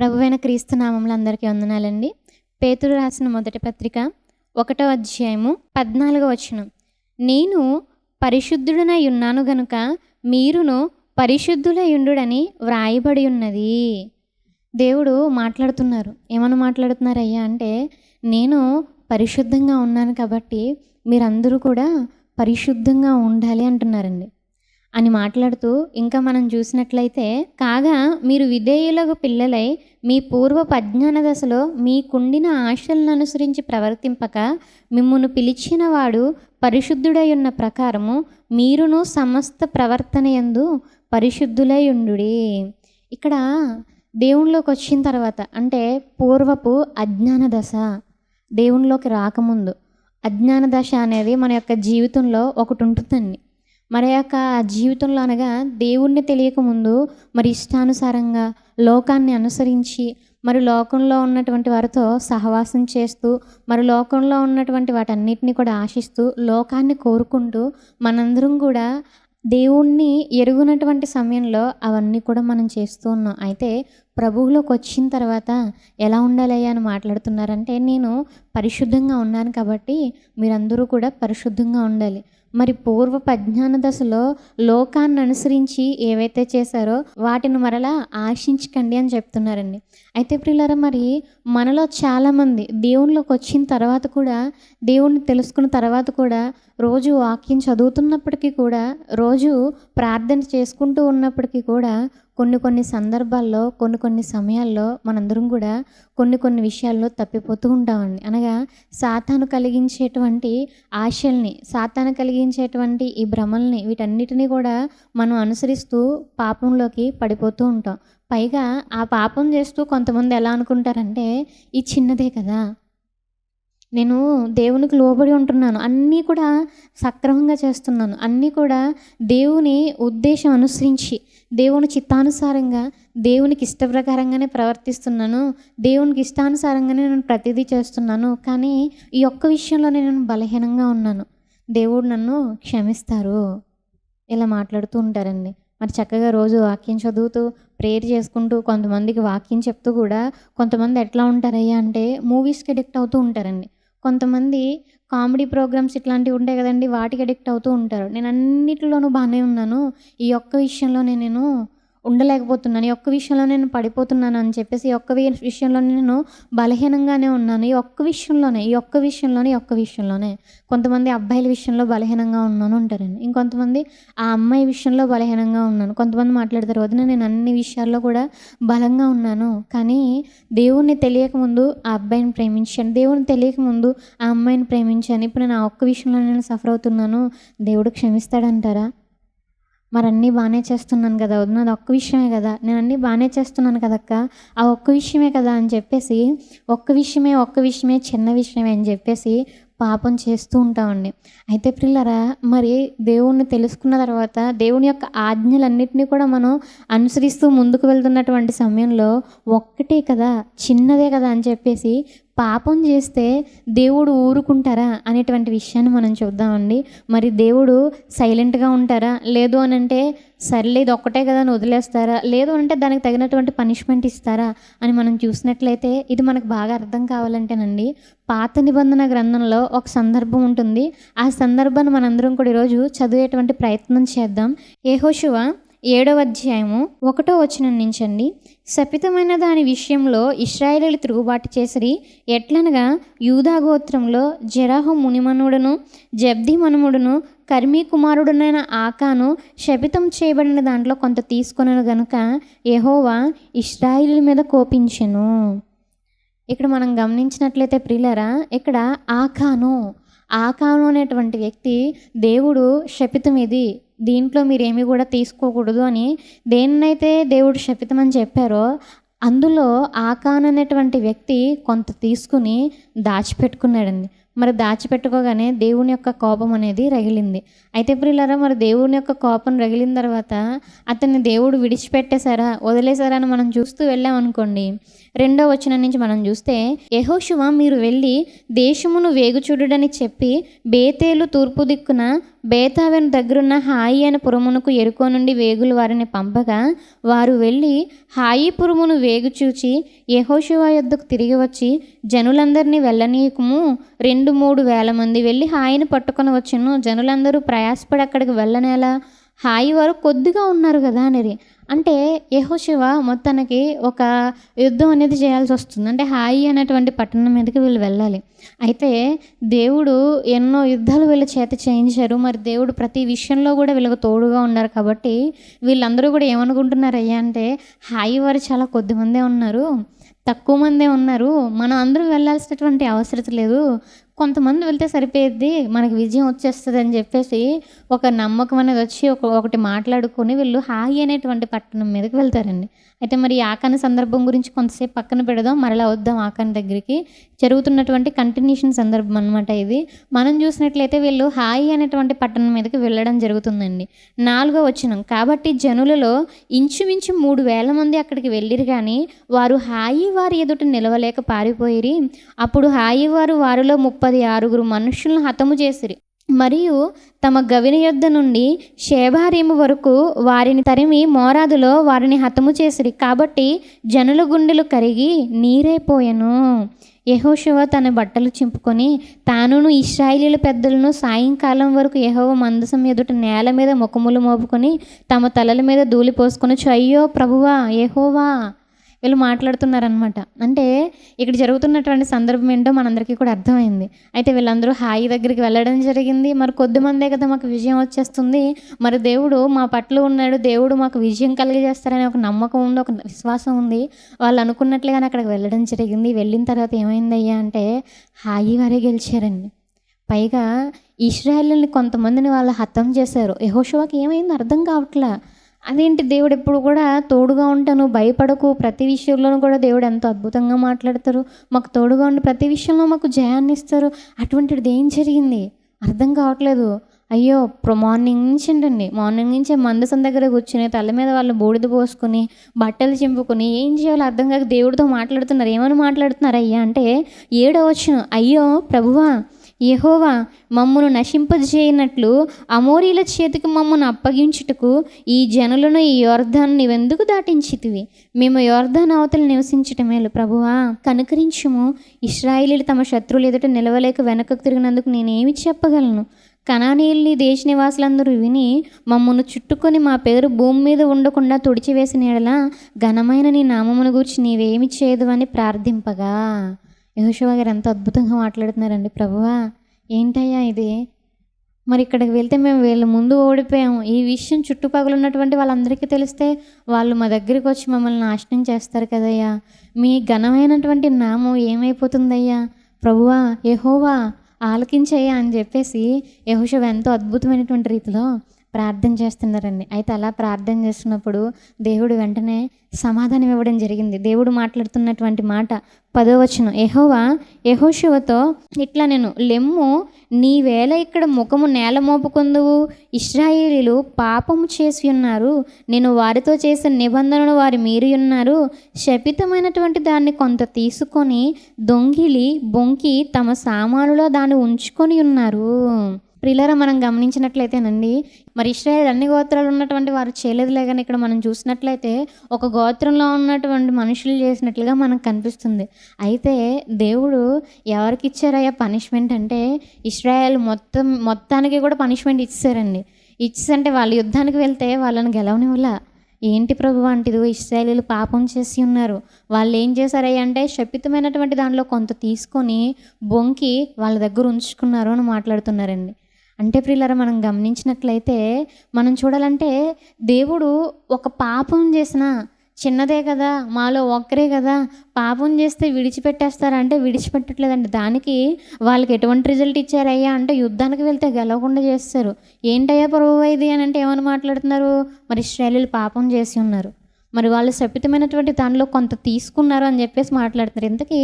ప్రభువైన క్రీస్తు నామంలో అందరికీ వందనాలండి. పేతురు రాసిన మొదటి పత్రిక ఒకటో అధ్యాయము పద్నాలుగో వచనం. నేను పరిశుద్ధుడనై ఉన్నాను గనుక మీరును పరిశుద్ధులై ఉండుడని వ్రాయబడి ఉన్నది. దేవుడు మాట్లాడుతున్నారు. ఏమని మాట్లాడుతున్నారయ్యా అంటే నేను పరిశుద్ధంగా ఉన్నాను కాబట్టి మీరందరూ కూడా పరిశుద్ధంగా ఉండాలి అంటున్నారండి. అని మాట్లాడుతూ ఇంకా మనం చూసినట్లయితే కాగా మీరు విధేయులకు పిల్లలై మీ పూర్వపు అజ్ఞాన దశలో మీకుండిన ఆశలను అనుసరించి ప్రవర్తింపక మిమ్మును పిలిచిన వాడు పరిశుద్ధుడై ఉన్న ప్రకారము మీరును సమస్త ప్రవర్తన యందు పరిశుద్ధులై ఉండు ఇక్కడ దేవునిలోకి వచ్చిన తర్వాత అంటే పూర్వపు అజ్ఞాన దశ దేవునిలోకి రాకముందు. అజ్ఞాన దశ అనేది మన యొక్క జీవితంలో ఒకటి ఉంటుందండి మరి యొక్క జీవితంలో అనగా దేవుణ్ణి తెలియకముందు మరి ఇష్టానుసారంగా లోకాన్ని అనుసరించి మరి లోకంలో ఉన్నటువంటి వారితో సహవాసం చేస్తూ మరి లోకంలో ఉన్నటువంటి వాటన్నిటిని కూడా ఆశిస్తూ లోకాన్ని కోరుకుంటూ మనందరం కూడా దేవుణ్ణి ఎరుగునటువంటి సమయంలో అవన్నీ కూడా మనం చేస్తూ ఉన్నాం. అయితే ప్రభువులోకి వచ్చిన తర్వాత ఎలా ఉండాలయ్యా అని మాట్లాడుతున్నారంటే నేను పరిశుద్ధంగా ఉన్నాను కాబట్టి మీరందరూ కూడా పరిశుద్ధంగా ఉండాలి. మరి పూర్వ పజ్ఞాన దశలో లోకాన్ని అనుసరించి ఏవైతే చేశారో వాటిని మరలా ఆశించకండి అని చెప్తున్నారండి. అయితే ప్రియులారా మరి మనలో చాలామంది దేవునిలోకి వచ్చిన తర్వాత కూడా దేవుణ్ణి తెలుసుకున్న తర్వాత కూడా రోజు వాక్యం చదువుతున్నప్పటికీ కూడా రోజు ప్రార్థన చేసుకుంటూ ఉన్నప్పటికీ కూడా కొన్ని కొన్ని సందర్భాల్లో కొన్ని కొన్ని సమయాల్లో మనందరం కూడా కొన్ని కొన్ని విషయాల్లో తప్పిపోతూ ఉంటామండి. అనగా సాతాను కలిగించేటువంటి ఆశల్ని సాతాను కలిగించేటువంటి ఈ భ్రమల్ని వీటన్నిటిని కూడా మనం అనుసరిస్తూ పాపంలోకి పడిపోతూ ఉంటాం. పైగా ఆ పాపం చేస్తూ కొంతమంది ఎలా అనుకుంటారంటే ఈ చిన్నదే కదా నేను దేవునికి లోబడి ఉంటున్నాను. అన్నీ కూడా సక్రమంగా చేస్తున్నాను. అన్నీ కూడా దేవుని ఉద్దేశం అనుసరించి దేవుని చిత్తానుసారంగా దేవునికి ఇష్ట ప్రకారంగానే ప్రవర్తిస్తున్నాను. దేవునికి ఇష్టానుసారంగానే నేను ప్రతిదీ చేస్తున్నాను. కానీ ఈ ఒక్క విషయంలో నేను బలహీనంగా ఉన్నాను. దేవుడు నన్ను క్షమిస్తారు. ఇలా మాట్లాడుతూ ఉంటారండి. మరి చక్కగా రోజు వాక్యం చదువుతూ ప్రేయర్ చేసుకుంటూ కొంతమందికి వాక్యం చెప్తూ కూడా కొంతమంది ఎట్లా ఉంటారయ్యా అంటే మూవీస్కి అడిక్ట్ అవుతూ ఉంటారండి. కొంతమంది కామెడీ ప్రోగ్రామ్స్ ఇట్లాంటివి ఉంటాయి కదండి వాటికి అడిక్ట్ అవుతూ ఉంటారు. నేను అన్నిటిలోనూ బాగానే ఉన్నాను. ఈ ఒక్క విషయంలోనే నేను ఉండలేకపోతున్నాను. ఈ ఒక్క విషయంలో నేను పడిపోతున్నాను అని చెప్పేసి ఈ ఒక్క విషయంలో నేను బలహీనంగానే ఉన్నాను. ఈ ఒక్క విషయంలోనే ఈ ఒక్క విషయంలోనే ఈ ఒక్క విషయంలోనే కొంతమంది అబ్బాయిల విషయంలో బలహీనంగా ఉన్నాను అంటారండి. ఇంకొంతమంది ఆ అమ్మాయి విషయంలో బలహీనంగా ఉన్నాను. కొంతమంది మాట్లాడతారు వదిన నేను అన్ని విషయాల్లో కూడా బలంగా ఉన్నాను. కానీ దేవుణ్ణి తెలియకముందు ఆ అబ్బాయిని ప్రేమించాను దేవుని తెలియకముందు ఆ అమ్మాయిని ప్రేమించాను ఇప్పుడు నేను ఆ ఒక్క విషయంలో నేను సఫర్ అవుతున్నాను. దేవుడు క్షమిస్తాడంటారా? మరి అన్నీ బాగానే చేస్తున్నాను కదా వదిన అది ఒక్క విషయమే కదా. నేను అన్నీ బాగానే చేస్తున్నాను కదక్క. ఆ ఒక్క విషయమే కదా అని చెప్పేసి ఒక్క విషయమే ఒక్క విషయమే చిన్న విషయమే అని చెప్పేసి పాపం చేస్తూ ఉంటామండి. అయితే పిల్లరా మరి దేవుణ్ణి తెలుసుకున్న తర్వాత దేవుని యొక్క ఆజ్ఞలన్నింటినీ కూడా మనం అనుసరిస్తూ ముందుకు వెళ్తున్నటువంటి సమయంలో ఒక్కటే కదా చిన్నదే కదా అని చెప్పేసి పాపం చేస్తే దేవుడు ఊరుకుంటారా అనేటువంటి విషయాన్ని మనం చూద్దామండి. మరి దేవుడు సైలెంట్గా ఉంటారా? లేదు అని అంటే సర్లే ఇది ఒక్కటే కదా అని వదిలేస్తారా? లేదు అంటే దానికి తగినటువంటి పనిష్మెంట్ ఇస్తారా? అని మనం చూసినట్లయితే ఇది మనకు బాగా అర్థం కావాలంటేనండి. పాత నిబంధన గ్రంథంలో ఒక సందర్భం ఉంటుంది. ఆ సందర్భాన్ని మనందరం కూడా ఈరోజు చదివేటువంటి ప్రయత్నం చేద్దాం. ఏహోశువ ఏడవ అధ్యాయము ఒకటో వచనం నుంచండి. శపితమైన దాని విషయంలో ఇస్రాయేలీలు తిరుగుబాటు చేసిరి. ఎట్లనగా యూదా గోత్రంలో జరాహు మునిమనుడును జబ్ది మనుముడును కర్మీ కుమారుడునైన ఆకాను శపితం చేయబడిన దాంట్లో కొంత తీసుకున్నాను గనుక యహోవా ఇస్రాయిల్ మీద కోపించెను. ఇక్కడ మనం గమనించినట్లయితే ప్రియులరా ఇక్కడ ఆకాను ఆకాను అనేటువంటి వ్యక్తి దేవుడు శపితం ఇది దీంట్లో మీరేమీ కూడా తీసుకోకూడదు అని దేన్నైతే దేవుడు శపితం అని చెప్పారో అందులో ఆకాన్ అనేటువంటి వ్యక్తి కొంత తీసుకుని దాచిపెట్టుకున్నాడండి. మరి దాచిపెట్టుకోగానే దేవుని యొక్క కోపం అనేది రగిలింది. అయితే ప్రియులారా మరి దేవుని యొక్క కోపం రగిలిన తర్వాత అతన్ని దేవుడు విడిచిపెట్టేశారా వదిలేశారా అని మనం చూస్తూ వెళ్ళామనుకోండి రెండో వచనం నుంచి మనం చూస్తే యెహోషువ మీరు వెళ్ళి దేశమును వేగుచూడుడని చెప్పి బేతేలు తూర్పు దిక్కున బేతావెను దగ్గరున్న హాయి అనే పురమునకు ఎరుకో నుండి వేగులు వారిని పంపగా వారు వెళ్ళి హాయి పురమును వేగు చూచి యహోశివ యొద్దకు తిరిగి వచ్చి జనులందరినీ వెళ్ళనీయకము. రెండు మూడు వేల మంది వెళ్ళి హాయిని పట్టుకొని వచ్చును. జనులందరూ ప్రయాసపడి అక్కడికి వెళ్ళనేలా హాయి వారు కొద్దిగా ఉన్నారు కదా అని అంటే యహోశివ మొత్తానికి ఒక యుద్ధం అనేది చేయాల్సి వస్తుంది. అంటే హాయి అనేటువంటి పట్టణం మీదకి వీళ్ళు వెళ్ళాలి. అయితే దేవుడు ఎన్నో యుద్ధాలు వీళ్ళ చేత చేయించారు. మరి దేవుడు ప్రతి విషయంలో కూడా వీళ్ళకి తోడుగా ఉన్నారు కాబట్టి వీళ్ళందరూ కూడా ఏమనుకుంటున్నారు అయ్యా అంటే హాయి వారు చాలా కొద్ది మందే ఉన్నారు తక్కువ మందే ఉన్నారు. మనం అందరం వెళ్ళాల్సినటువంటి అవసరం లేదు. కొంతమంది వెళ్తే సరిపోయేది మనకి విజయం వచ్చేస్తుంది అని చెప్పేసి ఒక నమ్మకం అనేది వచ్చి ఒక ఒకటి మాట్లాడుకొని వీళ్ళు హాయి అనేటువంటి పట్టణం మీదకి వెళ్తారండి. అయితే మరి ఆకాని సందర్భం గురించి కొంతసేపు పక్కన పెడదాం. మరలా వద్దాం ఆకాని దగ్గరికి. జరుగుతున్నటువంటి కంటిన్యూషన్ సందర్భం అనమాట ఇది. మనం చూసినట్లయితే వీళ్ళు హాయి అనేటువంటి పట్టణం మీదకి వెళ్ళడం జరుగుతుందండి. నాలుగో వచనం. కాబట్టి జనులలో ఇంచుమించు మూడు వేల మంది అక్కడికి వెళ్ళిరు కానీ వారు హాయి వారి ఎదుట నిలవలేక పారిపోయిరి. అప్పుడు హాయి వారు వారిలో ముప్పది ఆరుగురు మనుషులను హతము చేసిరి. మరియు తమ గవిని యొద్ద నుండి షేబారీము వరకు వారిని తరిమి మోరాదులో వారిని హతము చేసిరి. కాబట్టి జనుల గుండెలు కరిగి నీరైపోయెను యహోశివ తన బట్టలు చింపుకొని తానును ఇస్రాయిలీల పెద్దలను సాయంకాలం వరకు యహోవ మందసం ఎదుట నేల మీద ముఖములు మోపుకొని తమ తలల మీద ధూళి పోసుకొని అయ్యో ప్రభువా యహోవా వీళ్ళు మాట్లాడుతున్నారనమాట అంటే ఇక్కడ జరుగుతున్నటువంటి సందర్భం ఏంటో మనందరికీ కూడా అర్థమైంది. అయితే వీళ్ళందరూ హాయి దగ్గరికి వెళ్ళడం జరిగింది. మరి కొద్ది మందే కదా మాకు విజయం వచ్చేస్తుంది. మరి దేవుడు మా పట్ల ఉన్నాడు. దేవుడు మాకు విజయం కలిగజేస్తారనే ఒక నమ్మకం ఉంది ఒక విశ్వాసం ఉంది. వాళ్ళు అనుకున్నట్లుగానే అక్కడికి వెళ్ళడం జరిగింది. వెళ్ళిన తర్వాత ఏమైందయ్యా అంటే హాయి వారే గెలిచారండి. పైగా ఇస్రాయల్ని కొంతమందిని వాళ్ళు హతం చేశారు. యహోషువాకి ఏమైందో అర్థం కావట్లే. అదేంటి దేవుడు ఎప్పుడు కూడా తోడుగా ఉంటాను భయపడకు. ప్రతి విషయంలోనూ కూడా దేవుడు ఎంతో అద్భుతంగా మాట్లాడతారు. మాకు తోడుగా ఉండి ప్రతి విషయంలో మాకు జయాన్ని ఇస్తారు. అటువంటిది ఏం జరిగింది? అర్థం కావట్లేదు. అయ్యో మార్నింగ్ నుంచి ఏంటండి మార్నింగ్ నుంచే మందసం దగ్గర కూర్చుని తల మీద వాళ్ళు బూడిద పోసుకొని బట్టలు చింపుకొని ఏం చేయాలో అర్థం కాక దేవుడితో మాట్లాడుతున్నారు. ఏమని మాట్లాడుతున్నారు అయ్యా అంటే ఏడో వచ్చిన అయ్యో ప్రభువా యహోవా మమ్మను నశింపజేయనట్లు అమోరీల చేతికి మమ్మను అప్పగించుటకు ఈ జనులను ఈ యోర్ధాన్ని నీవెందుకు దాటించితివి? మేము యోర్ధాన్ అవతలు నివసించటం మేలు. ప్రభువా కనుకరించుము. ఇస్రాయిలీలు తమ శత్రువులు ఎదుట నిలవలేక వెనకకు తిరిగినందుకు నేనేమి చెప్పగలను? కణానీయుల్ని దేశ నివాసులందరూ విని మమ్మను చుట్టుకొని మా పేరు భూమి మీద ఉండకుండా తుడిచివేసిన ఎడల ఘనమైన నీ నామమును గురించి నీవేమి చేయదు అని ప్రార్థింపగా. యహోశివ గారు ఎంత అద్భుతంగా మాట్లాడుతున్నారండి. ప్రభువా ఏంటయ్యా ఇది? మరి ఇక్కడికి వెళ్తే మేము వీళ్ళ ముందు ఓడిపోయాము. ఈ విషయం చుట్టుపక్కల ఉన్నటువంటి వాళ్ళందరికీ తెలిస్తే వాళ్ళు మా దగ్గరికి వచ్చి మమ్మల్ని నాశనం చేస్తారు కదయ్యా. మీ ఘనమైనటువంటి నామం ఏమైపోతుందయ్యా? ప్రభువా యెహోవా ఆలకించయ్యా అని చెప్పేసి యహోషువ ఎంతో అద్భుతమైనటువంటి రీతిలో ప్రార్థన చేస్తున్నారండి. అయితే అలా ప్రార్థన చేస్తున్నప్పుడు దేవుడు వెంటనే సమాధానం ఇవ్వడం జరిగింది. దేవుడు మాట్లాడుతున్నటువంటి మాట పదో వచనం. ఎహోవా యహోశివతో ఇట్లా నేను లెమ్ము నీ వేళ ఇక్కడ ముఖము నేల మోపుకుందువు. ఇస్రాయేలీలు పాపము చేసి ఉన్నారు. నేను వారితో చేసిన నిబంధనను వారు మీరి ఉన్నారు. శపితమైనటువంటి దాన్ని కొంత తీసుకొని దొంగిలి బొంకి తమ సామానులో దాన్ని ఉంచుకొని ఉన్నారు. ప్రిలరా మనం గమనించినట్లయితేనండి మరి ఇస్రాయేల్ అన్ని గోత్రాలు ఉన్నటువంటి వారు చేయలేదులే కానీ ఇక్కడ మనం చూసినట్లయితే ఒక గోత్రంలో ఉన్నటువంటి మనుషులు చేసినట్లుగా మనకు కనిపిస్తుంది. అయితే దేవుడు ఎవరికి ఇచ్చారయ్యా పనిష్మెంట్ అంటే ఇస్రాయేల్ మొత్తం మొత్తానికి కూడా పనిష్మెంట్ ఇచ్చారండి ఇచ్చేసంటే వాళ్ళు యుద్ధానికి వెళ్తే వాళ్ళని గెలవనివ్వలా. ఏంటి ప్రభు అంటిది ఇస్రాయలీలు పాపం చేసి ఉన్నారు. వాళ్ళు ఏం చేశారయ్య అంటే శపితమైనటువంటి దానిలో కొంత తీసుకొని బొంకి వాళ్ళ దగ్గర ఉంచుకున్నారు అని మాట్లాడుతున్నారండి. అంటే ప్రియులరా మనం గమనించినట్లయితే మనం చూడాలంటే దేవుడు ఒక పాపం చేసిన చిన్నదే కదా మాలో ఒక్కరే కదా పాపం చేస్తే విడిచిపెట్టేస్తారా అంటే విడిచిపెట్టట్లేదండి. దానికి వాళ్ళకి ఎటువంటి రిజల్ట్ ఇచ్చారయ్యా అంటే యుద్ధానికి వెళ్తే గెలవకుండా చేస్తారు. ఏంటయ్యా ప్రభు ఇది అని అంటే ఏమని మాట్లాడుతున్నారు? మరి ఇస్రాయలీలు పాపం చేసి ఉన్నారు. మరి వాళ్ళు శపితమైనటువంటి దానిలో కొంత తీసుకున్నారు అని చెప్పేసి మాట్లాడుతున్నారు. ఇంతకీ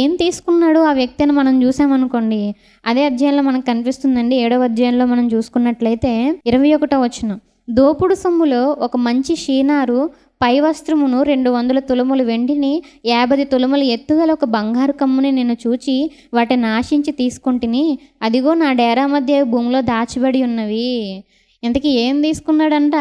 ఏం తీసుకున్నాడు ఆ వ్యక్తిని మనం చూసామనుకోండి అదే అధ్యాయంలో మనకు కనిపిస్తుందండి ఏడవ అధ్యాయంలో మనం చూసుకున్నట్లయితే ఇరవై ఒకటో వచ్చిన దోపుడు సొమ్ములో ఒక మంచి షీనారు పై వస్త్రమును రెండు వందల తులములు వెండిని యాభై తులములు ఎత్తుగల ఒక బంగారు కమ్ముని నేను చూచి వాటిని ఆశించి తీసుకుంటుని అదిగో నా డేరా మధ్య భూమిలో దాచబడి ఉన్నవి. ఇంతకీ ఏం తీసుకున్నాడంట?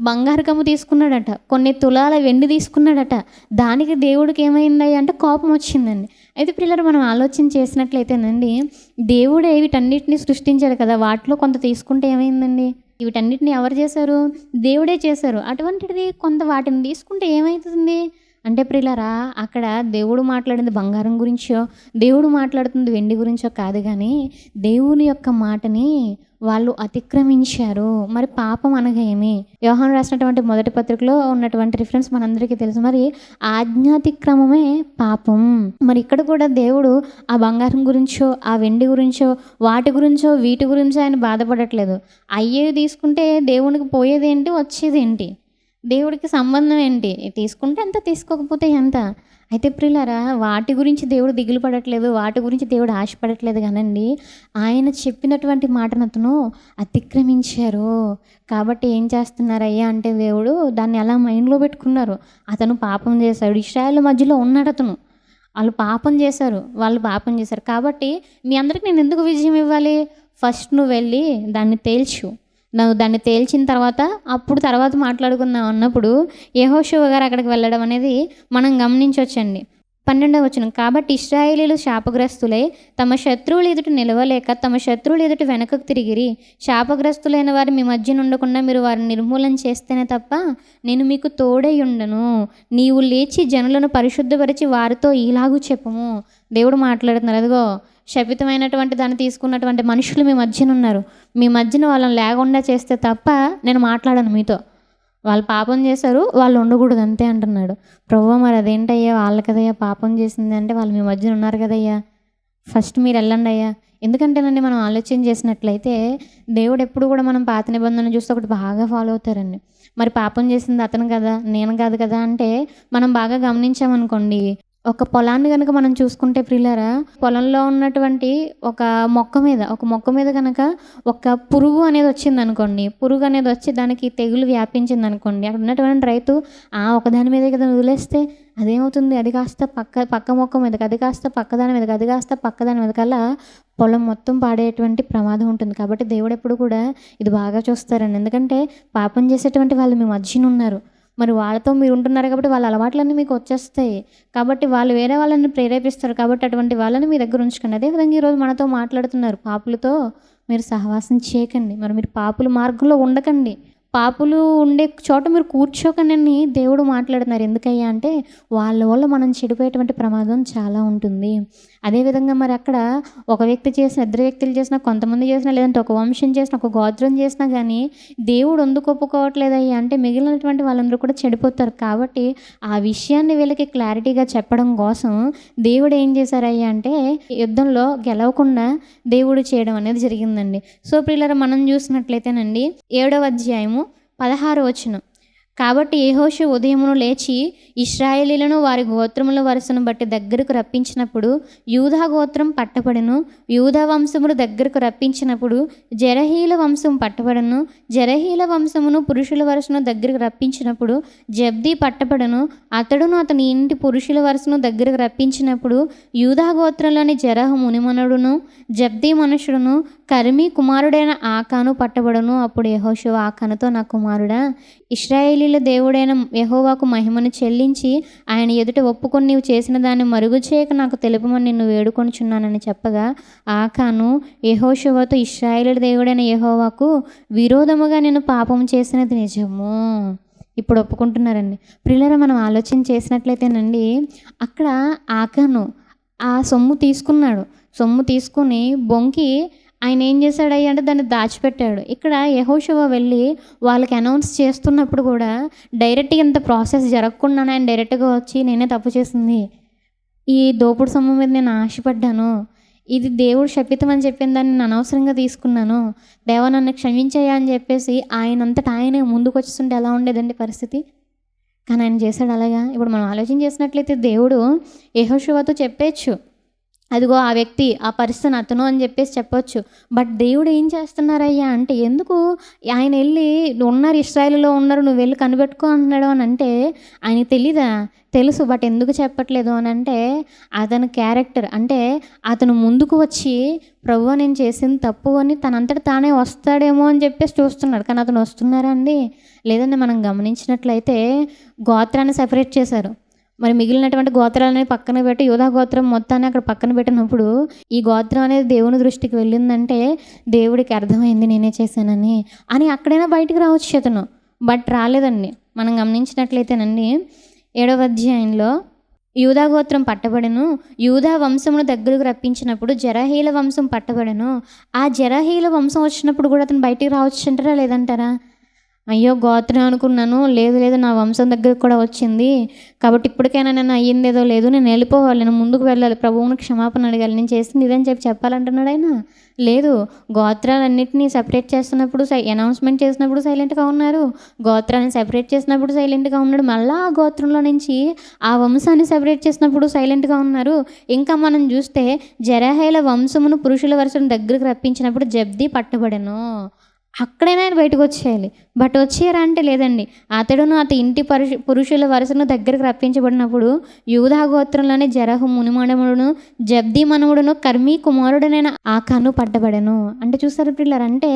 బంగారు కమ్ము తీసుకున్నాడట. కొన్ని తులాల వెండి తీసుకున్నాడట. దానికి దేవుడికి ఏమైంది అంటే కోపం వచ్చిందండి అయితే పిల్లలు మనం ఆలోచన చేసినట్లయితేనండి దేవుడే వీటన్నిటిని సృష్టించాడు కదా. వాటిలో కొంత తీసుకుంటే ఏమైందండి? వీటన్నిటిని ఎవరు చేశారు? దేవుడే చేశారు. అటువంటిది కొంత వాటిని తీసుకుంటే ఏమవుతుంది అంటే ప్రియులరా అక్కడ దేవుడు మాట్లాడింది బంగారం గురించో దేవుడు మాట్లాడుతుంది వెండి గురించో కాదు కానీ దేవుని యొక్క మాటని వాళ్ళు అతిక్రమించారు. మరి పాపం అనగా ఏమి? వ్యవహారం రాసినటువంటి మొదటి పత్రికలో ఉన్నటువంటి రిఫరెన్స్ మనందరికీ తెలుసు. మరి ఆజ్ఞాతిక్రమమే పాపం. మరి ఇక్కడ కూడా దేవుడు ఆ బంగారం గురించో ఆ వెండి గురించో వాటి గురించో వీటి గురించో ఆయన బాధపడట్లేదు. అయ్యేవి తీసుకుంటే దేవునికి పోయేది ఏంటి వచ్చేది ఏంటి దేవుడికి సంబంధం ఏంటి? తీసుకుంటే ఎంత తీసుకోకపోతే ఎంత? అయితే ప్రియులారా వాటి గురించి దేవుడు దిగులు పడట్లేదు వాటి గురించి దేవుడు ఆశపడట్లేదు కానండి ఆయన చెప్పినటువంటి మాటను అతను అతిక్రమించారు. కాబట్టి ఏం చేస్తున్నారయ్యా అంటే దేవుడు దాన్ని అలా మైండ్లో పెట్టుకున్నారు. అతను పాపం చేశాడు. ఇస్రాయల్ మధ్యలో ఉన్నాడు అతను. వాళ్ళు పాపం చేశారు. వాళ్ళు పాపం చేశారు. కాబట్టి మీ అందరికి నేను ఎందుకు విజయం ఇవ్వాలి? ఫస్ట్ నువ్వు వెళ్ళి దాన్ని తేల్చు. నువ్వు దాన్ని తేల్చిన తర్వాత అప్పుడు తర్వాత మాట్లాడుకుందాం అన్నప్పుడు యహోషువ గారు అక్కడికి వెళ్ళడం అనేది మనం గమనించవచ్చండి పన్నెండవ వచనం కాబట్టి ఇస్రాయేలీలు శాపగ్రస్తులై తమ శత్రువులు ఎదుట నిలవలేక తమ శత్రువులు ఎదుట వెనకకు తిరిగిరి. శాపగ్రస్తులైన వారు మీ మధ్య ఉండకుండా మీరు వారిని నిర్మూలన చేస్తేనే తప్ప నేను మీకు తోడై ఉండను. నీవు లేచి జనులను పరిశుద్ధపరిచి వారితో ఇలాగూ చెప్పము. దేవుడు మాట్లాడుతున్నారు అదిగో శపితమైనటువంటి దాన్ని తీసుకున్నటువంటి మనుషులు మీ మధ్యన ఉన్నారు. మీ మధ్యన వాళ్ళని లేకుండా చేస్తే తప్ప నేను మాట్లాడను మీతో. వాళ్ళు పాపం చేశారు వాళ్ళు ఉండకూడదు అంతే అంటున్నాడు. ప్రభు మరి అదేంటయ్యా? వాళ్ళ కదయ్యా పాపం చేసింది అంటే వాళ్ళు మీ మధ్యన ఉన్నారు కదయ్యా? ఫస్ట్ మీరు వెళ్ళండి అయ్యా. ఎందుకంటేనండి మనం ఆలోచన చేసినట్లయితే దేవుడు ఎప్పుడు కూడా మనం పాత నిబంధన చూస్తే ఒకటి బాగా ఫాలో అవుతారండి. మరి పాపం చేసింది అతను కదా నేను కాదు కదా అంటే మనం బాగా గమనించామనుకోండి ఒక పొలాన్ని కనుక మనం చూసుకుంటే ప్రియులారా పొలంలో ఉన్నటువంటి ఒక మొక్క మీద ఒక మొక్క మీద కనుక ఒక పురుగు అనేది వచ్చింది అనుకోండి పురుగు అనేది వచ్చి దానికి తెగులు వ్యాపించింది అనుకోండి అక్కడ ఉన్నటువంటి రైతు ఆ ఒకదాని మీదే కదా వదిలేస్తే అదేమవుతుంది? అది కాస్త పక్క పక్క మొక్క మీదకి అది కాస్త పక్కదాని మీదకి అది కాస్త పక్కదాని మీదకల్లా పొలం మొత్తం పాడేటువంటి ప్రమాదం ఉంటుంది. కాబట్టి దేవుడు ఎప్పుడు కూడా ఇది బాగా చూస్తారని ఎందుకంటే పాపం చేసేటువంటి వాళ్ళు మీ మధ్యన ఉన్నారు. మరి వాళ్ళతో మీరు ఉంటున్నారు కాబట్టి వాళ్ళ అలవాట్లన్నీ మీకు వచ్చేస్తాయి. కాబట్టి వాళ్ళు వేరే వాళ్ళని ప్రేరేపిస్తారు కాబట్టి అటువంటి వాళ్ళని మీ దగ్గర ఉంచుకోండి. అదేవిధంగా ఈరోజు మనతో మాట్లాడుతున్నారు పాపులతో మీరు సహవాసం చేయకండి. మరి మీరు పాపుల మార్గంలో ఉండకండి. పాపులు ఉండే చోట మీరు కూర్చోకనని దేవుడు మాట్లాడుతున్నారు. ఎందుకయ్యా అంటే వాళ్ళ వల్ల మనం చెడిపోయేటువంటి ప్రమాదం చాలా ఉంటుంది. అదేవిధంగా మరి అక్కడ ఒక వ్యక్తి చేసిన ఇద్దరు వ్యక్తులు చేసిన కొంతమంది చేసినా లేదంటే ఒక వంశం చేసిన ఒక గోత్రం చేసినా కానీ దేవుడు ఎందుకు ఒప్పుకోవట్లేదయ్యా అంటే మిగిలినటువంటి వాళ్ళందరూ కూడా చెడిపోతారు. కాబట్టి ఆ విషయాన్ని వీళ్ళకి క్లారిటీగా చెప్పడం కోసం దేవుడు ఏం చేశారయ్యా అంటే యుద్ధంలో గెలవకుండా దేవుడు చేయడం అనేది జరిగిందండి. సో పిల్లలు మనం చూసినట్లయితేనండి ఏడవ అధ్యాయము పదహారు వచనం. కాబట్టి ఏహోషు ఉదయమును లేచి ఇస్రాయేలీలను వారి గోత్రముల వరుసను బట్టి దగ్గరకు రప్పించినప్పుడు యూధా గోత్రం పట్టబడను. యూధా వంశమును దగ్గరకు రప్పించినప్పుడు జరహీల వంశం పట్టబడను. జరహీల వంశమును పురుషుల వరుసను దగ్గరకు రప్పించినప్పుడు జబ్ది పట్టబడను. అతడును అతని ఇంటి పురుషుల వరుసను దగ్గరకు రప్పించినప్పుడు యూధా గోత్రంలోని జరహ మునిమనుడును జబ్ది మనుషుడును కర్మి కుమారుడైన ఆకాను పట్టబడను. అప్పుడు యహోషు ఆకానుతో నా కుమారుడా ఇస్రాయేలీల దేవుడైన యహోవాకు మహిమను చెల్లించి ఆయన ఎదుట ఒప్పుకొని నీవు చేసిన దాన్ని మరుగు చేయక నాకు తెలుపమని నిన్ను వేడుకొనుచున్నానని చెప్పగా ఆకాను యహోషువతో ఇస్రాయేలీల దేవుడైన యహోవాకు విరోధముగా నేను పాపం చేసినది నిజము? ఇప్పుడు ఒప్పుకుంటున్నారండి. ప్రిల్లర మనం ఆలోచన చేసినట్లయితేనండి అక్కడ ఆకాను ఆ సొమ్ము తీసుకున్నాడు. సొమ్ము తీసుకుని బొంకి ఆయన ఏం చేశాడయ్యా అంటే దాన్ని దాచిపెట్టాడు. ఇక్కడ యహోశివ వెళ్ళి వాళ్ళకి అనౌన్స్ చేస్తున్నప్పుడు కూడా డైరెక్ట్గా ఇంత ప్రాసెస్ జరగకుండా ఆయన డైరెక్ట్గా వచ్చి నేనే తప్పు చేసింది. ఈ దోపుడు సొమ్ము మీద నేను ఆశపడ్డాను. ఇది దేవుడు శపితం అని చెప్పిన దాన్ని నేను అనవసరంగా తీసుకున్నాను. దేవా నన్ను క్షమించాయా అని చెప్పేసి ఆయనంతటా ఆయనే ముందుకు వచ్చేస్తుంటే ఎలా ఉండేదండి పరిస్థితి? కానీ ఆయన చేశాడు అలాగా. ఇప్పుడు మనం ఆలోచన చేసినట్లయితే దేవుడు యహోశివతో చెప్పేచ్చు. అదిగో ఆ వ్యక్తి ఆ పర్సన్ అతను అని చెప్పేసి చెప్పొచ్చు. బట్ దేవుడు ఏం చేస్తున్నారయ్యా అంటే ఎందుకు ఆయన వెళ్ళి ఉన్నారు ఇస్రాయల్లో ఉన్నారు నువ్వు వెళ్ళి కనిపెట్టుకో అంటున్నాడు అని అంటే ఆయనకి తెలీదా? తెలుసు బట్ ఎందుకు చెప్పట్లేదు అని అంటే అతని క్యారెక్టర్ అంటే అతను ముందుకు వచ్చి ప్రభు నేను చేసింది తప్పు అని తనంతట తానే వస్తాడేమో అని చెప్పేసి చూస్తున్నాడు. కానీ అతను వస్తున్నారా అండి? లేదండి మనం గమనించినట్లయితే గోత్రాన్ని సెపరేట్ చేశారు. మరి మిగిలినటువంటి గోత్రాలని పక్కన పెట్టి యోధా గోత్రం మొత్తాన్ని అక్కడ పక్కన పెట్టినప్పుడు ఈ గోత్రం అనేది దేవుని దృష్టికి వెళ్ళిందంటే దేవుడికి అర్థమైంది నేనే చేశానని. అని అక్కడైనా బయటికి రావచ్చు అతను బట్ రాలేదండి. మనం గమనించినట్లయితేనండి ఏడవ అధ్యాయంలో యూదా గోత్రం పట్టబడను యూదా వంశమును దగ్గరకు రప్పించినప్పుడు జరహీల వంశం పట్టబడను. ఆ జరహీల వంశం వచ్చినప్పుడు కూడా అతను బయటికి రావచ్చు అంటారా లేదంటారా? అయ్యో గోత్రం అనుకున్నాను. లేదు లేదు నా వంశం దగ్గరకు కూడా వచ్చింది. కాబట్టి ఇప్పటికైనా నేను అయ్యిందేదో లేదు. నేను వెళ్ళిపోవాలి. నేను ముందుకు వెళ్ళాలి. ప్రభువుని క్షమాపణ అడగాలి. నేను చేసింది ఇదని చెప్పి చెప్పాలంటున్నాడు ఆయన? లేదు. గోత్రాలన్నింటినీ సెపరేట్ చేస్తున్నప్పుడు సై అనౌన్స్మెంట్ చేసినప్పుడు సైలెంట్గా ఉన్నారు. గోత్రాన్ని సెపరేట్ చేసినప్పుడు సైలెంట్గా ఉన్నాడు. మళ్ళీ ఆ గోత్రంలో నుంచి ఆ వంశాన్ని సెపరేట్ చేసినప్పుడు సైలెంట్గా ఉన్నారు. ఇంకా మనం చూస్తే జరహేల వంశమును పురుషుల వరుసను దగ్గరకు రప్పించినప్పుడు జబ్ది పట్టబడను. అక్కడైనా ఆయన బయటకు వచ్చేయాలి. బట్ వచ్చేయరా అంటే లేదండి. అతడును అతని ఇంటి పరుషు పురుషుల వరుసను దగ్గరకు రప్పించబడినప్పుడు యూదా గోత్రంలోని జరహు మునిమణముడును జబ్ది మనముడును కర్మీ కుమారుడనైన ఆకాను పడ్డబడను అంటే చూస్తారు పిల్లలు అంటే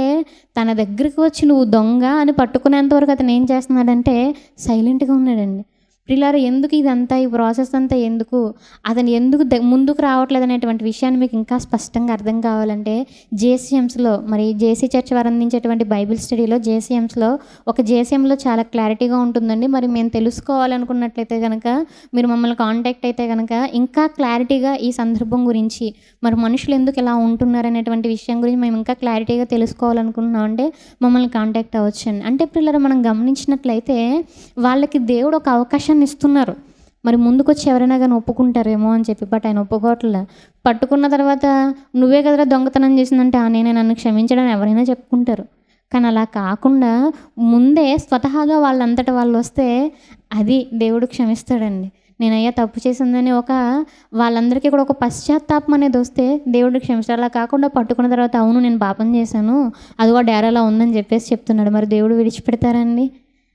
తన దగ్గరికి వచ్చి నువ్వు దొంగ అని పట్టుకునేంత వరకు అతను ఏం చేస్తున్నాడంటే సైలెంట్గా ఉన్నాడండి. ప్రిలారా ఎందుకు ఇదంతా ఈ ప్రాసెస్ అంతా ఎందుకు అతను ఎందుకు ముందుకు రావట్లేదు అనేటువంటి విషయాన్ని మీకు ఇంకా స్పష్టంగా అర్థం కావాలంటే జేసీఎంస్లో మరి జేసీ చర్చ్ వారు అందించేటువంటి బైబిల్ స్టడీలో జేసీఎంస్లో ఒక జేసీఎంలో చాలా క్లారిటీగా ఉంటుందండి. మరి మేము తెలుసుకోవాలనుకున్నట్లయితే కనుక మీరు మమ్మల్ని కాంటాక్ట్ అయితే కనుక ఇంకా క్లారిటీగా ఈ సందర్భం గురించి మరి మనుషులు ఎందుకు ఇలా ఉంటున్నారు అనేటువంటి విషయం గురించి మేము ఇంకా క్లారిటీగా తెలుసుకోవాలనుకుంటున్నాం అంటే మమ్మల్ని కాంటాక్ట్ అవ్వచ్చండి. అంటే పిల్లలు మనం గమనించినట్లయితే వాళ్ళకి దేవుడు ఒక అవకాశం అవకాశాన్ని ఇస్తున్నారు. మరి ముందుకొచ్చి ఎవరైనా కానీ ఒప్పుకుంటారేమో అని చెప్పి బట్ ఆయన ఒప్పుకోవట్లే. పట్టుకున్న తర్వాత నువ్వే కదరా దొంగతనం చేసిందంటే ఆ నేనే నన్ను క్షమించడం ఎవరైనా చెప్పుకుంటారు. కానీ అలా కాకుండా ముందే స్వతహాగా వాళ్ళంతట వాళ్ళు వస్తే అది దేవుడు క్షమిస్తాడండి. నేనయ్యా తప్పు చేసిందని ఒక వాళ్ళందరికీ కూడా ఒక పశ్చాత్తాపం అనేది వస్తే దేవుడు క్షమిస్తాడు. అలా కాకుండా పట్టుకున్న తర్వాత అవును నేను పాపం చేశాను అది కూడా డేరాలా ఉందని చెప్పేసి చెప్తున్నాడు. మరి దేవుడు విడిచిపెడతారండి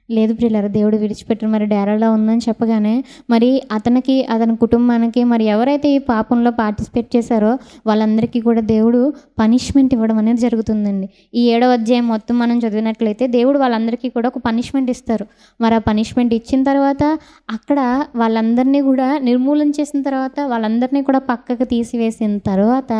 లేదు ప్రియులారా దేవుడు విడిచిపెట్టారు మరి డేరాలో ఉందని చెప్పగానే మరి అతనికి అతని కుటుంబానికి మరి ఎవరైతే ఈ పాపంలో పార్టిసిపేట్ చేశారో వాళ్ళందరికీ కూడా దేవుడు పనిష్మెంట్ ఇవ్వడం అనేది జరుగుతుందండి. ఈ ఏడవ అధ్యాయం మొత్తం మనం చదివినట్లయితే దేవుడు వాళ్ళందరికీ కూడా ఒక పనిష్మెంట్ ఇస్తారు. మరి ఆ పనిష్మెంట్ ఇచ్చిన తర్వాత అక్కడ వాళ్ళందరినీ కూడా నిర్మూలన చేసిన తర్వాత వాళ్ళందరినీ కూడా పక్కకు తీసివేసిన తర్వాత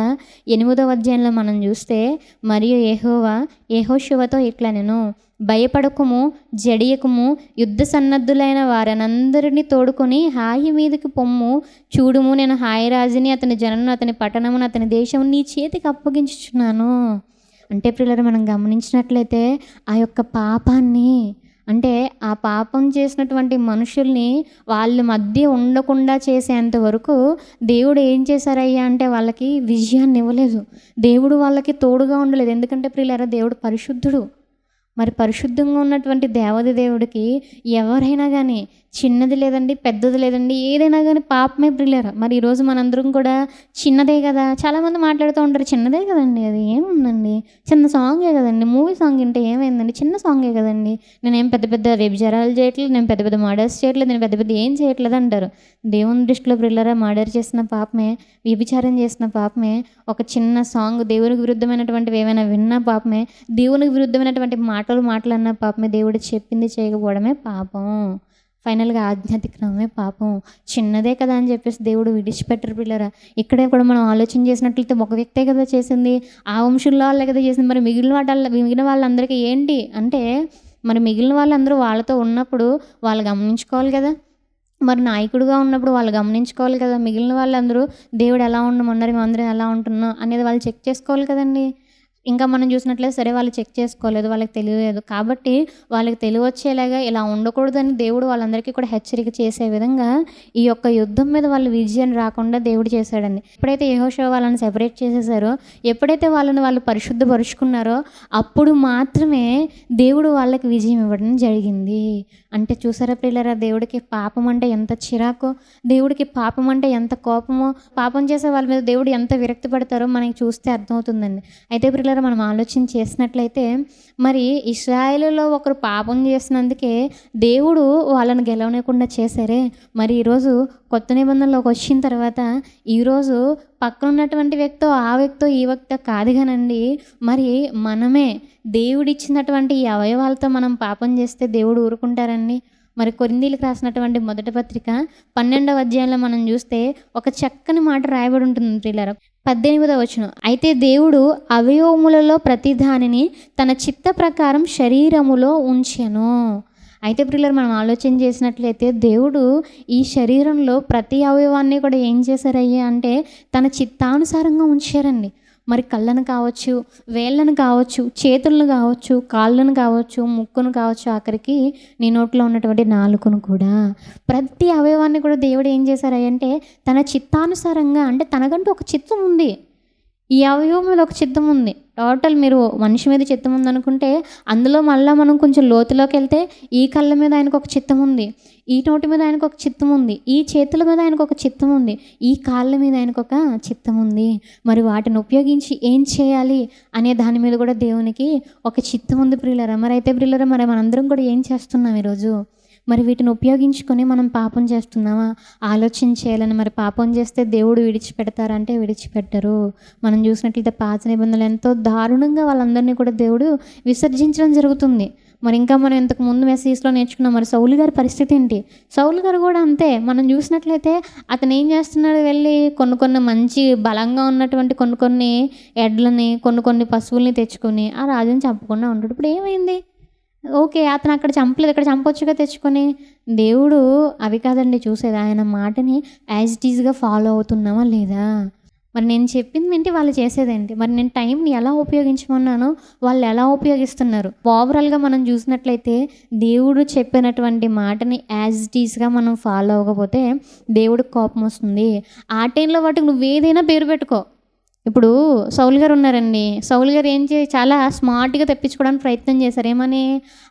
ఎనిమిదవ అధ్యాయంలో మనం చూస్తే మరియు ఏహోవా ఏహోశివతో ఇట్లా నేను భయపడకుము జడియకుము యుద్ధ సన్నద్ధులైన వారనందరినీ తోడుకొని హాయి మీదకి పొమ్ము. చూడుము నేను హాయి రాజుని అతని జనను అతని పట్టణమును అతని దేశం నీ చేతికి అప్పగించుచున్నాను. అంటే పిల్లలు మనం గమనించినట్లయితే ఆ యొక్క పాపాన్ని అంటే ఆ పాపం చేసినటువంటి మనుషుల్ని వాళ్ళ మధ్య ఉండకుండా చేసేంత వరకు దేవుడు ఏం చేశారయ్యా అంటే వాళ్ళకి విజయాన్ని ఇవ్వలేదు దేవుడు వాళ్ళకి తోడుగా ఉండలేదు. ఎందుకంటే ప్రియులారా దేవుడు పరిశుద్ధుడు. మరి పరిశుద్ధంగా ఉన్నటువంటి దేవది దేవుడికి ఎవరైనా కానీ చిన్నది లేదండి పెద్దది లేదండి ఏదైనా కానీ పాపమే ప్రియులరా? మరి ఈరోజు మనందరం కూడా చిన్నదే కదా? చాలామంది మాట్లాడుతూ ఉంటారు చిన్నదే కదండి అది ఏముందండి చిన్న సాంగే కదండి మూవీ సాంగ్ అంటే ఏమైందండి? చిన్న సాంగే కదండి. నేనేం పెద్ద పెద్ద వ్యభిచారాలు చేయట్లేదు నేను పెద్ద పెద్ద మర్డర్స్ చేయట్లేదు నేను పెద్ద పెద్ద ఏం చేయట్లేదు అంటారు. దేవుని దృష్టిలో ప్రిల్లరా మర్డర్ చేసిన పాపమే వ్యభిచారం చేసిన పాపమే ఒక చిన్న సాంగ్ దేవునికి విరుద్ధమైనటువంటివి ఏమైనా విన్నా పాపమే దేవునికి విరుద్ధమైనటువంటి మాట మాటలు మాట్లాడిన పాపమే దేవుడు చెప్పింది చేయకపోవడమే పాపం. ఫైనల్గా ఆజ్ఞాతిక్రమమే పాపం. చిన్నదే కదా అని చెప్పేసి దేవుడు విడిచిపెట్టరు పిల్లరా. ఇక్కడే కూడా మనం ఆలోచన చేసినట్లయితే ఒక వ్యక్తే కదా చేసింది ఆ వంశంలో వాళ్ళే కదా చేసింది. మరి మిగిలిన వాళ్ళ మిగిలిన వాళ్ళందరికీ ఏంటి? అంటే మరి మిగిలిన వాళ్ళందరూ వాళ్ళతో ఉన్నప్పుడు వాళ్ళు గమనించుకోవాలి కదా. మరి నాయకుడిగా ఉన్నప్పుడు వాళ్ళు గమనించుకోవాలి కదా. మిగిలిన వాళ్ళందరూ దేవుడు ఎలా ఉండమన్నారు మేమందరం ఎలా ఉంటున్నాం అనేది వాళ్ళు చెక్ చేసుకోవాలి కదండి. ఇంకా మనం చూసినట్లయితే సరే వాళ్ళు చెక్ చేసుకోలేదు వాళ్ళకి తెలియలేదు. కాబట్టి వాళ్ళకి తెలివచ్చేలాగా ఇలా ఉండకూడదని దేవుడు వాళ్ళందరికీ కూడా హెచ్చరిక చేసే విధంగా ఈ యొక్క యుద్ధం మీద వాళ్ళు విజయం రాకుండా దేవుడు చేశాడండి. ఎప్పుడైతే యహోషో వాళ్ళని సెపరేట్ చేసేసారో ఎప్పుడైతే వాళ్ళని వాళ్ళు పరిశుద్ధపరుచుకున్నారో అప్పుడు మాత్రమే దేవుడు వాళ్ళకి విజయం ఇవ్వడం జరిగింది. అంటే చూసారా పిల్లరా దేవుడికి పాపం అంటే ఎంత చిరాకో దేవుడికి పాపం అంటే ఎంత కోపమో పాపం చేసే వాళ్ళ మీద దేవుడు ఎంత విరక్తి పడతారో మనకి చూస్తే అర్థమవుతుందండి. అయితే పిల్లరా మనం ఆలోచన చేసినట్లయితే మరి ఇస్రాయేలులో ఒకరు పాపం చేసినందుకే దేవుడు వాళ్ళని గెలవనీయకుండా చేశారే. మరి ఈరోజు కొత్త నిబంధనలోకి వచ్చిన తర్వాత ఈరోజు పక్కన ఉన్నటువంటి వ్యక్తో ఆ వ్యక్తో ఈ వ్యక్తో కాదు కానండి. మరి మనమే దేవుడిచ్చినటువంటి ఈ అవయవాలతో మనం పాపం చేస్తే దేవుడు ఊరుకుంటారండి. మరి కొరిందీలకు రాసినటువంటి మొదటి పత్రిక పన్నెండవ అధ్యాయంలో మనం చూస్తే ఒక చక్కని మాట రాయబడి ఉంటుంది ప్రియులారా. పద్దెనిమిదవ వచనం. అయితే దేవుడు అవయవములలో ప్రతి దానిని తన చిత్త ప్రకారం శరీరములో ఉంచెను. అయితే ప్రియులర్ మనం ఆలోచన చేసినట్లయితే దేవుడు ఈ శరీరంలో ప్రతి అవయవాన్ని కూడా ఏం చేశారయ్యా అంటే తన చిత్తానుసారంగా ఉంచారండి. మరి కళ్ళను కావచ్చు వేళ్ళను కావచ్చు చేతులను కావచ్చు కాళ్ళను కావచ్చు ముక్కును కావచ్చు ఆఖరికి నీ నోట్లో ఉన్నటువంటి నాలుకను కూడా. ప్రతి అవయవాన్ని కూడా దేవుడు ఏం చేశారంటే తన చిత్తానుసారంగా అంటే తనకంటూ ఒక చిత్తం ఉంది. ఈ అవయవం మీద ఒక చిత్తం ఉంది. టోటల్ మీరు మనిషి మీద చిత్తం ఉందనుకుంటే అందులో మళ్ళీ మనం కొంచెం లోతులోకి వెళ్తే ఈ కళ్ళ మీద ఆయనకు ఒక చిత్తం ఉంది. ఈ నోటి మీద ఆయనకు ఒక చిత్తం ఉంది. ఈ చేతుల మీద ఆయనకు ఒక చిత్తం ఉంది. ఈ కాళ్ళ మీద ఆయనకు ఒక చిత్తం ఉంది. మరి వాటిని ఉపయోగించి ఏం చేయాలి అనే దాని మీద కూడా దేవునికి ఒక చిత్తం ఉంది ప్రియులరా. మరి అయితే ప్రియులరా మరి మనందరం కూడా ఏం చేస్తున్నాం ఈరోజు? మరి వీటిని ఉపయోగించుకొని మనం పాపం చేస్తున్నామా? ఆలోచన చేయాలని మరి పాపం చేస్తే దేవుడు విడిచిపెడతారంటే విడిచిపెట్టరు. మనం చూసినట్లయితే పాత నిబంధనలు ఎంతో దారుణంగా వాళ్ళందరినీ కూడా దేవుడు విసర్జించడం జరుగుతుంది. మరి ఇంకా మనం ఇంతకు ముందు మెసేజ్లో నేర్చుకున్నాం మరి సౌలు గారి పరిస్థితి ఏంటి? సౌలు గారు కూడా అంతే. మనం చూసినట్లయితే అతను ఏం చేస్తున్నాడు వెళ్ళి కొన్ని కొన్ని మంచి బలంగా ఉన్నటువంటి కొన్ని కొన్ని ఎడ్లని కొన్ని కొన్ని పశువుల్ని తెచ్చుకొని ఆ రాజుని చంపకుండా ఉంటాడు ఇప్పుడు ఏమైంది? ఓకే అతను అక్కడ చంపలేదు. ఇక్కడ చంపొచ్చుగా తెచ్చుకొని. దేవుడు అవి కాదండి చూసేది. ఆయన మాటని యాజ్ ఇట్ ఈజ్గా ఫాలో అవుతున్నామా లేదా? మరి నేను చెప్పింది ఏంటి వాళ్ళు చేసేదేంటి? మరి నేను టైంని ఎలా ఉపయోగించమన్నానో వాళ్ళు ఎలా ఉపయోగిస్తున్నారు? ఓవరాల్గా మనం చూసినట్లయితే దేవుడు చెప్పినటువంటి మాటని యాజ్ ఇట్ ఈస్గా మనం ఫాలో అవ్వకపోతే దేవుడికి కోపం వస్తుంది. ఆ టైంలో వాటికి నువ్వు ఏదైనా పేరు పెట్టుకో. ఇప్పుడు సౌల్ గారు ఉన్నారండి. సౌల్ గారు ఏం చే చాలా స్మార్ట్గా తెప్పించుకోవడానికి ప్రయత్నం చేశారు. ఏమని?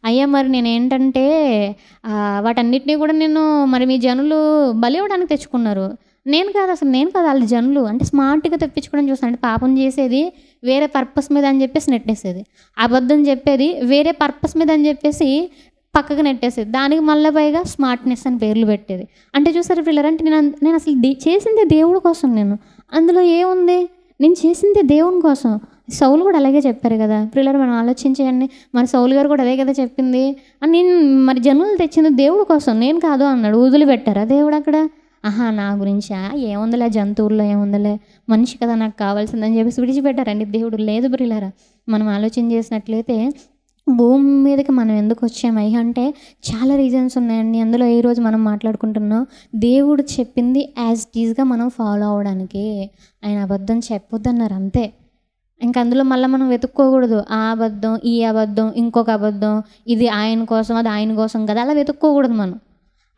అయ్యా మరి నేను ఏంటంటే వాటన్నిటినీ కూడా నేను మరి మీ జనులు బలి ఇవ్వడానికి తెచ్చుకున్నారు. నేను కాదు అసలు నేను కాదు వాళ్ళ జనులు. అంటే స్మార్ట్గా తెప్పించుకోవడం చూస్తాను అంటే పాపం చేసేది వేరే పర్పస్ మీద అని చెప్పేసి నెట్టేసేది. అబద్ధం చెప్పేది వేరే పర్పస్ మీద అని చెప్పేసి పక్కకు నెట్టేసేది. దానికి మళ్ళీ పైగా స్మార్ట్నెస్ అని పేర్లు పెట్టేది. అంటే చూసారు పిల్లలు? అంటే నేను నేను అసలు చేసింది దేవుడి కోసం నేను. అందులో ఏముంది? నేను చేసింది దేవుని కోసం. సౌలు కూడా అలాగే చెప్పారు కదా పిల్లలు మనం ఆలోచించేయండి మరి సౌలు గారు కూడా అదే కదా చెప్పింది. అని నేను మరి జనులు తెచ్చింది దేవుడి కోసం నేను కాదు అన్నాడు. వదిలిపెట్టారా పెట్టారా దేవుడు అక్కడ? ఆహా నా గురించా? ఏముందిలే జంతువుల్లో ఏముందిలే? మనిషి కదా నాకు కావాల్సిందని చెప్పేసి విడిచిపెట్టారండి దేవుడు. లేదు బ్రిలారా మనం ఆలోచన చేసినట్లయితే భూమి మీదకి మనం ఎందుకు వచ్చామై అంటే చాలా రీజన్స్ ఉన్నాయండి. అందులో ఈ రోజు మనం మాట్లాడుకుంటున్నాం? దేవుడు చెప్పింది యాజ్ ఇట్ ఈజ్గా మనం ఫాలో అవ్వడానికి. ఆయన అబద్ధం చెప్పొద్దన్నారు అంతే. ఇంక అందులో మళ్ళీ మనం వెతుక్కోకూడదు. ఆ అబద్ధం ఈ అబద్ధం ఇంకొక అబద్ధం ఇది ఆయన కోసం అది ఆయన కోసం కదా అలా వెతుక్కోకూడదు మనం.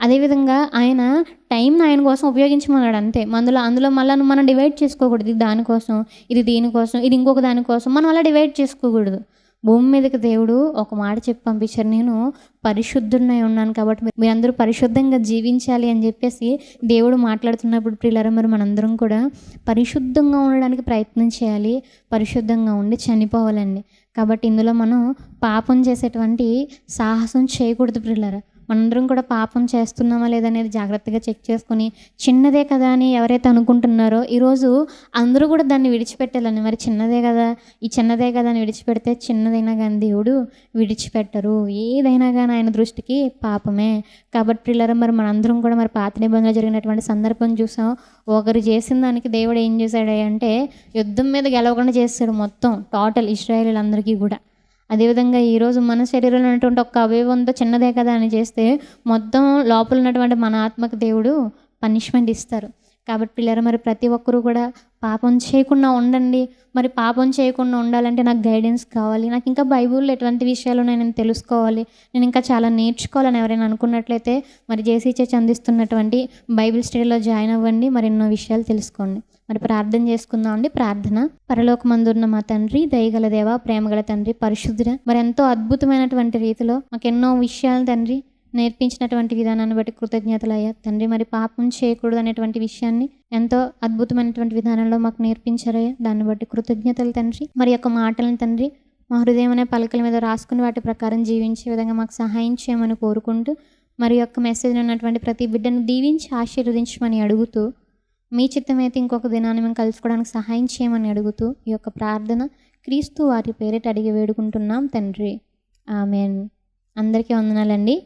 అదేవిధంగా ఆయన టైంని ఆయన కోసం ఉపయోగించమన్నాడు అంతే. అందులో అందులో మళ్ళీ మనం డివైడ్ చేసుకోకూడదు. ఇది దానికోసం ఇది దీనికోసం ఇది ఇంకొక దానికోసం మనం అలా డివైడ్ చేసుకోకూడదు. భూమి మీదకి దేవుడు ఒక మాట చెప్పి పంపించారు. నేను పరిశుద్ధున్నై ఉన్నాను కాబట్టి మీరు- మీరందరూ పరిశుద్ధంగా జీవించాలి అని చెప్పేసి దేవుడు మాట్లాడుతున్నప్పుడు ప్రియులారా మరి మనందరం కూడా పరిశుద్ధంగా ఉండడానికి ప్రయత్నం చేయాలి. పరిశుద్ధంగా ఉండి చనిపోవాలండి. కాబట్టి ఇందులో మనం పాపం చేసేటువంటి సాహసం చేయకూడదు ప్రియులారా. మనందరం కూడా పాపం చేస్తున్నామా లేదనేది జాగ్రత్తగా చెక్ చేసుకొని చిన్నదే కదా అని ఎవరైతే అనుకుంటున్నారో ఈరోజు అందరూ కూడా దాన్ని విడిచిపెట్టాలని మరి చిన్నదే కదా ఈ చిన్నదే కదా అని విడిచిపెడితే చిన్నదైనా కానీ దేవుడు విడిచిపెట్టరు. ఏదైనా కానీ ఆయన దృష్టికి పాపమే. కాబట్టి పిల్లలు మరి మనందరం కూడా మరి పాత నిబంధనలు జరిగినటువంటి సందర్భం చూసాం. ఒకరు చేసిన దానికి దేవుడు ఏం చేశాడు అంటే యుద్ధం మీద గెలవకుండా చేస్తాడు మొత్తం టోటల్ ఇస్రాయేలీలందరికీ కూడా. అదేవిధంగా ఈరోజు మన శరీరంలో ఉన్నటువంటి ఒక్క అవయవంతో చిన్నదే కదా అని చేస్తే మొత్తం లోపల ఉన్నటువంటి మన ఆత్మకు దేవుడు పనిష్మెంట్ ఇస్తారు. కాబట్టి పిల్లలు మరి ప్రతి ఒక్కరూ కూడా పాపం చేయకుండా ఉండండి. మరి పాపం చేయకుండా ఉండాలంటే నాకు గైడెన్స్ కావాలి. నాకు ఇంకా బైబిల్లో ఎటువంటి విషయాలు నేను తెలుసుకోవాలి. నేను ఇంకా చాలా నేర్చుకోవాలని ఎవరైనా అనుకున్నట్లయితే మరి జేసీ చర్చ్ అందిస్తున్నటువంటి బైబిల్ స్టడీలో జాయిన్ అవ్వండి. మరి ఎన్నో విషయాలు తెలుసుకోండి. మరి ప్రార్థన చేసుకుందాం అండి. ప్రార్థన. పరలోకమందున్న మా తండ్రి దయగల దేవ ప్రేమగల తండ్రి పరిశుద్ధుడ మరి ఎంతో అద్భుతమైనటువంటి రీతిలో మాకు ఎన్నో విషయాలు తండ్రి నేర్పించినటువంటి విధానాన్ని బట్టి కృతజ్ఞతలు అయ్యా తండ్రి మరి పాపం చేయకూడదు అనేటువంటి విషయాన్ని ఎంతో అద్భుతమైనటువంటి విధానంలో మాకు నేర్పించారయ్యా. దాన్ని బట్టి కృతజ్ఞతలు తండ్రి. మరి యొక్క మాటలను తండ్రి మా హృదయం అనే పలకల మీద రాసుకుని వాటి ప్రకారం జీవించే విధంగా మాకు సహాయం చేయమని కోరుకుంటూ మరి యొక్క మెసేజ్ ఉన్నటువంటి ప్రతి బిడ్డను దీవించి ఆశీర్వదించమని అడుగుతూ మీ చిత్తమైతే ఇంకొక దినాన్ని మేము కలుసుకోవడానికి సహాయం చేయమని అడుగుతూ ఈ యొక్క ప్రార్థన క్రీస్తు వారి పేరిట అడిగి వేడుకుంటున్నాం తండ్రి. ఆమెన్. అందరికీ వందనాలండి.